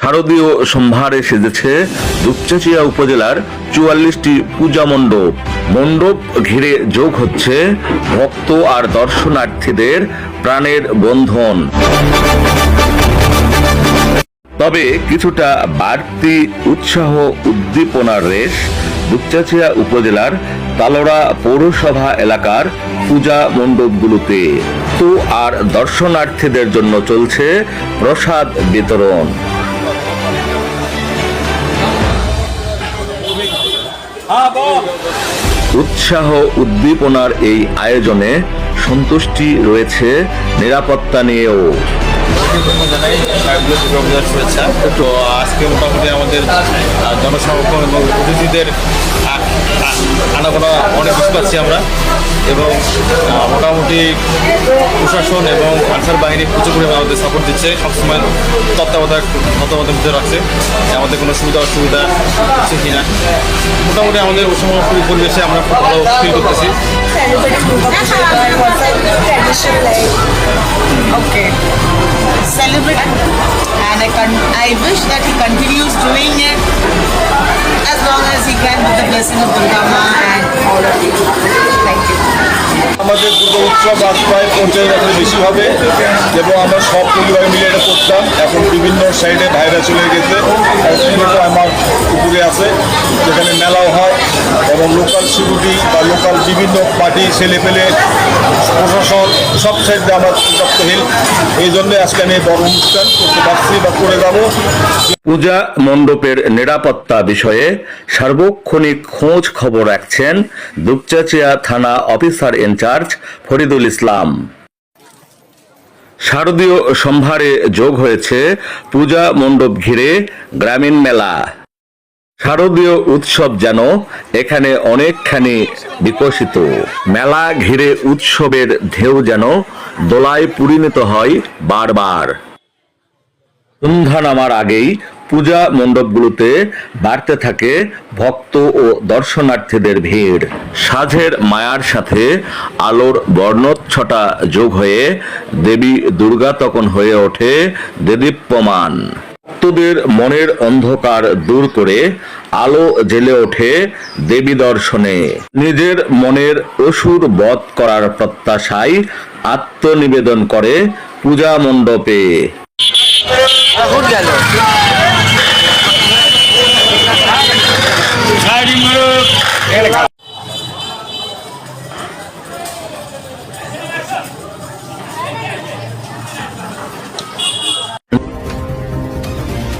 শারদীয় সম্ভারে সেজেছে দুপচাচিয়া উপজেলার চুয়াল্লিশটি পূজা মণ্ডপ। মণ্ডপ ঘিরে যোগ হচ্ছে ভক্ত আর দর্শনার্থীদের প্রাণের বন্ধন। তবে কিছুটা বাড়তি উৎসাহ উদ্দীপনার রেশ দুপচাচিয়া উপজেলার তালোড়া পৌরসভা এলাকার পূজা মণ্ডপগুলোতে। তো আর দর্শনার্থীদের জন্য চলছে প্রসাদ বিতরণ। উৎসাহ উদ্দীপনার এই আয়োজনে সন্তুষ্টি রয়েছে নিরাপত্তা নিয়েও। তো আজকে মোটামুটি আমাদের জনসমক্ষণ এবং অতিথিদের আনাগোনা অনেক বেশি পাচ্ছি আমরা। এবং মোটামুটি প্রশাসন এবং আনসার বাহিনী প্রচুর পরিমাণে আমাদের সাপোর্ট দিচ্ছে। সবসময় তত্ত্বাবধায়ক তত্ত্বাবধান ভিতরে রাখছে আমাদের কোনো সুবিধা অসুবিধা হচ্ছে কিনা। মোটামুটি আমাদের ওই পরিবেশে আমরা খুব ভালো ফিল করতেছি। Tradition like okay celebrate and I, con- I wish that he continues doing it as long as he can with the blessing of Durga Ma and all of you thank you আমাদের দুর্গা উৎসব আজ প্রায় পঞ্চাশ বছর বেশি হবে এবং আমরা সব পরিবার মিলে এটা করতাম এখন বিভিন্ন সাইডে ভাইরা চলে গেছে আমার উপরে আছে যেখানে মেলাও হয় এবং লোকাল সিকিউরিটি বা লোকাল বিভিন্ন পার্টি ছেলে পেলে প্রশাসন, সব সাইডে আমার রক্তহীন। এই জন্য আজকে আমি বড় অনুষ্ঠান করতে পারছি বা করে যাব। পূজা মণ্ডপের নিরাপত্তা বিষয়ে সার্বক্ষণিক খোঁজ খবর রাখছেন দুপচাচিয়া থানা অফিসার ইনচার্জ ফরিদুল ইসলাম। শারদীয় সম্ভারে যোগ হয়েছে পূজা মণ্ডপ ঘিরে গ্রামীণ মেলা। শারদীয় উৎসব যেন এখানে অনেকখানি বিকশিত। মেলা ঘিরে উৎসবের ঢেউ যেন দোলায় পরিণত হয় বারবার। সন্ধ্যা নামার আগেই পূজা মণ্ডপগুলোতে বাড়তে থাকে ভক্ত ও দর্শনার্থীদের ভিড়। সাঝের মায়ার সাথে আলোর বর্ণচ্ছটা যোগ হয়ে দেবী দুর্গা তখন হয়ে ওঠে দেদীপ্যমান। ভক্তদের মনের অন্ধকার দূর করে আলো জেলে ওঠে দেবী দর্শনে। নিজের মনের অসুর বধ করার প্রত্যাশায় আত্মনিবেদন করে পূজা মণ্ডপে।